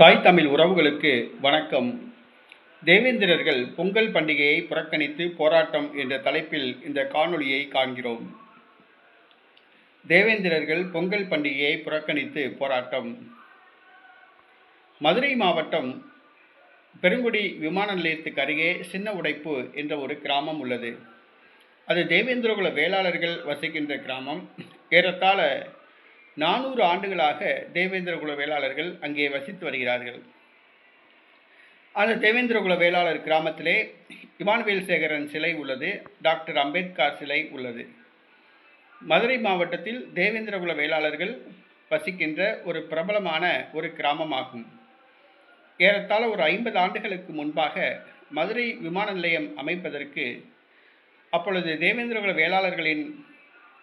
தாய் தமிழ் உறவுகளுக்கு வணக்கம். தேவேந்திரர்கள் பொங்கல் பண்டிகையை புறக்கணித்து போராட்டம் என்ற தலைப்பில் இந்த காணொளியை காண்கிறோம். தேவேந்திரர்கள் பொங்கல் பண்டிகையை புறக்கணித்து போராட்டம். மதுரை மாவட்டம் பெருங்குடி விமான நிலையத்துக்கு அருகே சின்ன உடைப்பு என்ற ஒரு கிராமம் உள்ளது. அது தேவேந்திரகுல வேளாளர்கள் வசிக்கின்ற கிராமம். ஏறத்தாழ நானூறு ஆண்டுகளாக தேவேந்திரகுல வேளாளர்கள் அங்கே வசித்து வருகிறார்கள். அந்த தேவேந்திரகுல வேளாளர் கிராமத்திலே இமானுவேல் சேகரன் சிலை உள்ளது டாக்டர் அம்பேத்கர் சிலை உள்ளது. மதுரை மாவட்டத்தில் தேவேந்திரகுல வேளாளர்கள் வசிக்கின்ற ஒரு பிரபலமான ஒரு கிராமமாகும். ஏறத்தாழ ஒரு ஐம்பது ஆண்டுகளுக்கு முன்பாக மதுரை விமான நிலையம் அமைப்பதற்கு அப்பொழுது தேவேந்திரகுல வேளாளர்களின்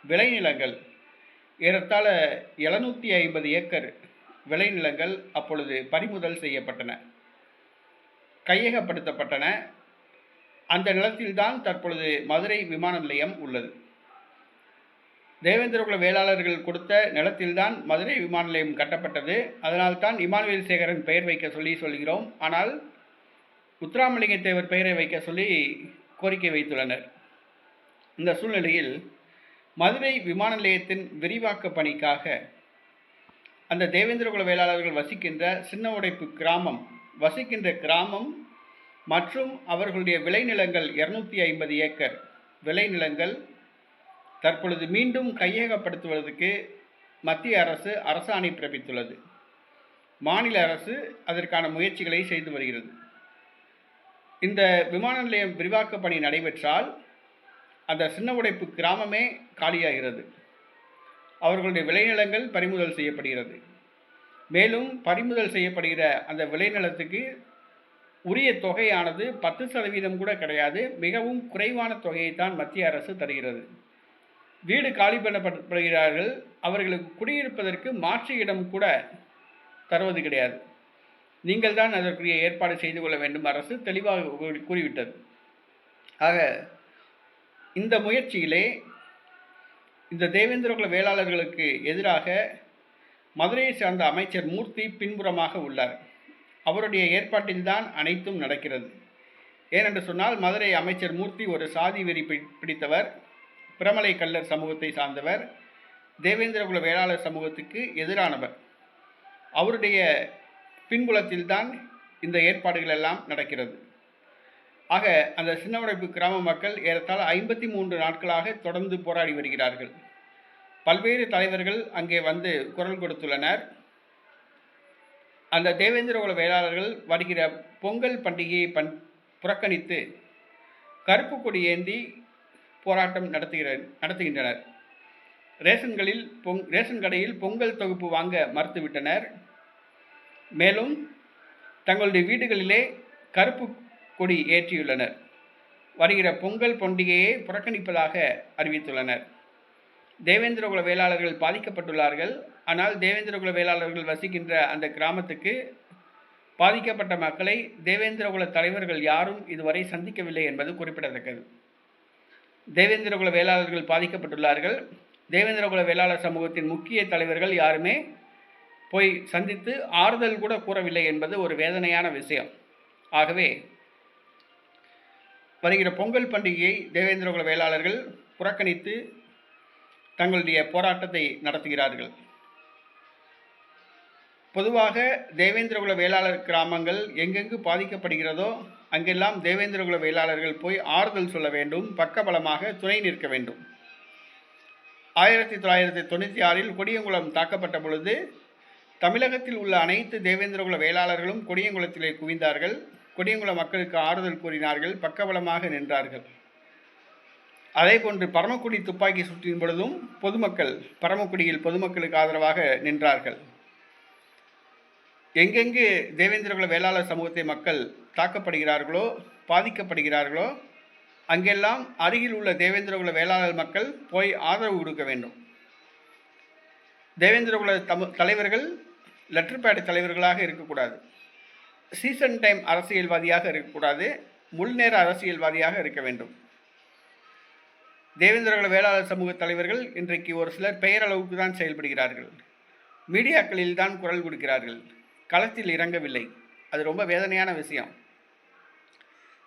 விளைநிலங்கள் ஏறத்தாழ எழுநூற்றி ஐம்பது ஏக்கர் விளைநிலங்கள் அப்பொழுது பறிமுதல் செய்யப்பட்டன. கையகப்படுத்தப்பட்டன. அந்த நிலத்தில்தான் தற்பொழுது மதுரை விமான நிலையம் உள்ளது. தேவேந்திரகுல வேளாளர்கள் கொடுத்த நிலத்தில்தான் மதுரை விமான நிலையம் கட்டப்பட்டது. அதனால்தான் இமானுவேல் சேகரன் பெயர் வைக்க சொல்லி சொல்கிறோம். ஆனால் முத்துராமலிங்க தேவர் பெயரை வைக்க சொல்லி கோரிக்கை வைத்துள்ளனர். இந்த சூழ்நிலையில் மதுரை விமான நிலையத்தின் விரிவாக்க பணிக்காக அந்த தேவேந்திரகுல வேளாளர்கள் வசிக்கின்ற சின்ன உடைப்பு கிராமம் வசிக்கின்ற கிராமம் மற்றும் அவர்களுடைய விளைநிலங்கள் இரநூத்தி ஐம்பது ஏக்கர். விளைநிலங்கள் தற்பொழுது மீண்டும் கையகப்படுத்துவதற்கு மத்திய அரசு அரசாணை பிறப்பித்துள்ளது. மாநில அரசு அதற்கான முயற்சிகளை செய்து வருகிறது. இந்த விமான நிலையம் விரிவாக்க பணி நடைபெற்றால் அந்த சின்ன உடைப்பு கிராமமே காலியாகிறது. அவர்களுடைய விளைநிலங்கள் பறிமுதல் செய்யப்படுகிறது. மேலும் பறிமுதல் செய்யப்படுகிற அந்த விளைநிலத்துக்கு உரிய தொகையானது பத்து சதவீதம் கூட கிடையாது. மிகவும் குறைவான தொகையை தான் மத்திய அரசு தருகிறது. வீடு காலி பண்ணப்படுகிறார்கள். அவர்களுக்கு குடியிருப்பதற்கு மாற்று இடம் கூட தருவது கிடையாது. நீங்கள் தான் அதற்குரிய ஏற்பாடு செய்து கொள்ள வேண்டும். அரசு தெளிவாக கூறி- கூறிவிட்டது. ஆக இந்த முயற்சியிலே இந்த தேவேந்திரகுல வேளாளர்களுக்கு எதிராக மதுரையை சார்ந்த அமைச்சர் மூர்த்தி பின்புறமாக உள்ளார். அவருடைய ஏற்பாட்டில்தான் அனைத்தும் நடக்கிறது. ஏனென்று சொன்னால் மதுரை அமைச்சர் மூர்த்தி ஒரு சாதி வெறி பி- பிடித்தவர் பிரமலை கல்லர் சமூகத்தை சார்ந்தவர் தேவேந்திரகுல வேளாளர் சமூகத்துக்கு எதிரானவர். அவருடைய பின்புலத்தில்தான் இந்த ஏற்பாடுகள் எல்லாம் நடக்கிறது. ஆக அந்த சின்ன உடைப்பு கிராம மக்கள் ஏறத்தாழ ஐம்பத்தி மூன்று நாட்களாக தொடர்ந்து போராடி வருகிறார்கள். பல்வேறு தலைவர்கள் அங்கே வந்து குரல் கொடுத்துள்ளனர். அந்த தேவேந்திரகுல வேளாளர்கள் வருகிற பொங்கல் பண்டிகையை பண் புறக்கணித்து கருப்பு கொடி ஏந்தி போராட்டம் நடத்துகிற நடத்துகின்றனர். ரேஷன்களில் பொங் ரேஷன் கடையில் பொங்கல் தொகுப்பு வாங்க மறுத்துவிட்டனர். மேலும் தங்களுடைய வீடுகளிலே கருப்பு கொடி ஏற்றியுள்ளனர். வருகிற பொங்கல் பண்டிகையை புறக்கணிப்பதாக அறிவித்துள்ளனர். தேவேந்திரகுல வேளாளர்கள் பாதிக்கப்பட்டுள்ளார்கள். ஆனால் தேவேந்திரகுல வேளாளர்கள் வசிக்கின்ற அந்த கிராமத்துக்கு பாதிக்கப்பட்ட மக்களை தேவேந்திரகுல தலைவர்கள் யாரும் இதுவரை சந்திக்கவில்லை என்பது குறிப்பிடத்தக்கது. தேவேந்திரகுல வேளாளர்கள் பாதிக்கப்பட்டுள்ளார்கள். தேவேந்திரகுல வேளாளர் சமூகத்தின் முக்கிய தலைவர்கள் யாருமே போய் சந்தித்து ஆறுதல் கூட கூறவில்லை என்பது ஒரு வேதனையான விஷயம். ஆகவே வருகிற பொங்கல் பண்டிகையை தேவேந்திரகுல வேளாளர்கள் புறக்கணித்து தங்களுடைய போராட்டத்தை நடத்துகிறார்கள். பொதுவாக தேவேந்திரகுல வேளாளர் கிராமங்கள் எங்கெங்கு பாதிக்கப்படுகிறதோ அங்கெல்லாம் தேவேந்திரகுல வேளாளர்கள் போய் ஆறுதல் சொல்ல வேண்டும் பக்கபலமாக துணை நிற்க வேண்டும். ஆயிரத்தி தொள்ளாயிரத்தி தொண்ணூற்றி ஆறில் கொடியங்குளம் தாக்கப்பட்ட பொழுது தமிழகத்தில் உள்ள அனைத்து தேவேந்திரகுல வேளாளர்களும் கொடியங்குளத்திலே குவிந்தார்கள். கொடியங்குள மக்களுக்கு ஆறுதல் கூறினார்கள் பக்கபலமாக நின்றார்கள். அதேபோன்று பரமக்குடி துப்பாக்கி சுற்றின் பொழுதும் பொதுமக்கள் பரமக்குடியில் பொதுமக்களுக்கு ஆதரவாக நின்றார்கள். எங்கெங்கு தேவேந்திரகுல வேளாளர் சமூகத்தை மக்கள் தாக்கப்படுகிறார்களோ பாதிக்கப்படுகிறார்களோ அங்கெல்லாம் அருகில் உள்ள தேவேந்திரகுல வேளாளர் மக்கள் போய் ஆதரவு கொடுக்க வேண்டும். தேவேந்திரகுல தம தலைவர்கள் லெட்டர் பேட் தலைவர்களாக இருக்கக்கூடாது. சீசன் டைம் அரசியல்வாதியாக இருக்கக்கூடாது முழுநேர அரசியல்வாதியாக இருக்க வேண்டும். தேவேந்திரகுல வேளாளர் சமூக தலைவர்கள் இன்றைக்கு ஒரு சிலர் பெயரளவுக்கு தான் செயல்படுகிறார்கள். மீடியாக்களில் தான் குரல் கொடுக்கிறார்கள். களத்தில் இறங்கவில்லை. அது ரொம்ப வேதனையான விஷயம்.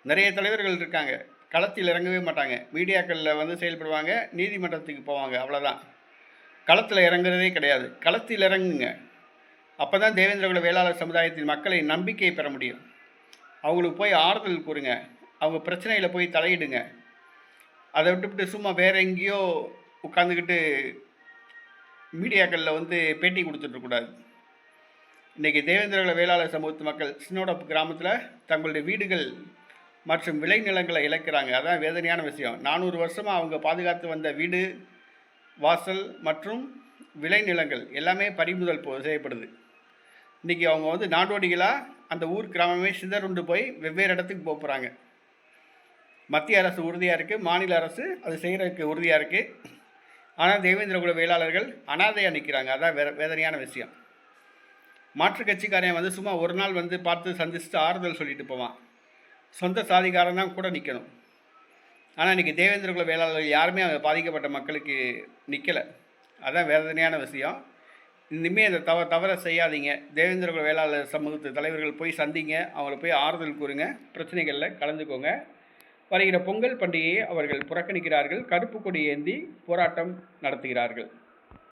நிறைய தலைவர்கள் இருக்காங்க. களத்தில் இறங்கவே மாட்டாங்க. மீடியாக்களில் வந்து செயல்படுவாங்க நீதிமன்றத்துக்கு போவாங்க அவ்வளோதான் களத்தில் இறங்குறதே கிடையாது. களத்தில் இறங்குங்க. அப்போ தான் தேவேந்திரகுல வேளாளர் சமுதாயத்தின் மக்களை நம்பிக்கையை பெற முடியும். அவங்களுக்கு போய் ஆறுதல் கூறுங்க. அவங்க பிரச்சனையில் போய் தலையிடுங்க. அதை விட்டுவிட்டு சும்மா வேற எங்கேயோ உட்காந்துக்கிட்டு மீடியாக்களில் வந்து பேட்டி கொடுத்துட்ருக்கூடாது இன்றைக்கி தேவேந்திரகுல வேளாளர் சமூகத்து மக்கள் சின்னோடப்பு கிராமத்தில் தங்களுடைய வீடுகள் மற்றும் விளைநிலங்களை இழக்கிறாங்க. அதான் வேதனையான விஷயம். நானூறு வருஷமாக அவங்க பாதுகாத்து வந்த வீடு வாசல் மற்றும் விளைநிலங்கள் எல்லாமே பறிமுதல் செய்யப்படுது. இன்றைக்கி அவங்க வந்து நாடோடிகளாக அந்த ஊர் கிராமமே சிதறுண்டு போய் வெவ்வேறு இடத்துக்கு போக போகிறாங்க மத்திய அரசு உறுதியாக இருக்குது மாநில அரசு அது செய்கிறதுக்கு உறுதியாக இருக்குது ஆனால் தேவேந்திரகுல வேளாளர்கள் அனாதையாக நிற்கிறாங்க அதான் வேற வேதனையான விஷயம். மாற்றுக் கட்சிக்காரன் வந்து சும்மா ஒரு நாள் வந்து பார்த்து சந்திச்சுட்டு ஆறுதல் சொல்லிட்டு போவான். சொந்த சாதிக்காரன் தான் கூட நிற்கணும் ஆனால் இன்றைக்கி தேவேந்திரகுல வேளாளர்கள் யாருமே அங்கே பாதிக்கப்பட்ட மக்களுக்கு நிற்கலை அதான் வேதனையான விஷயம். இனிமேல் அதை தவ தவற செய்யாதீங்க. தேவேந்திரகுல வேளாளர் சமூகத்து தலைவர்கள் போய் சந்திங்க. அவங்கள போய் ஆறுதல் கூறுங்க. பிரச்சனைகளில் கலந்துக்கோங்க. வருகிற பொங்கல் பண்டிகையை அவர்கள் புறக்கணிக்கிறார்கள். கருப்பு கொடி ஏந்தி போராட்டம் நடத்துகிறார்கள்.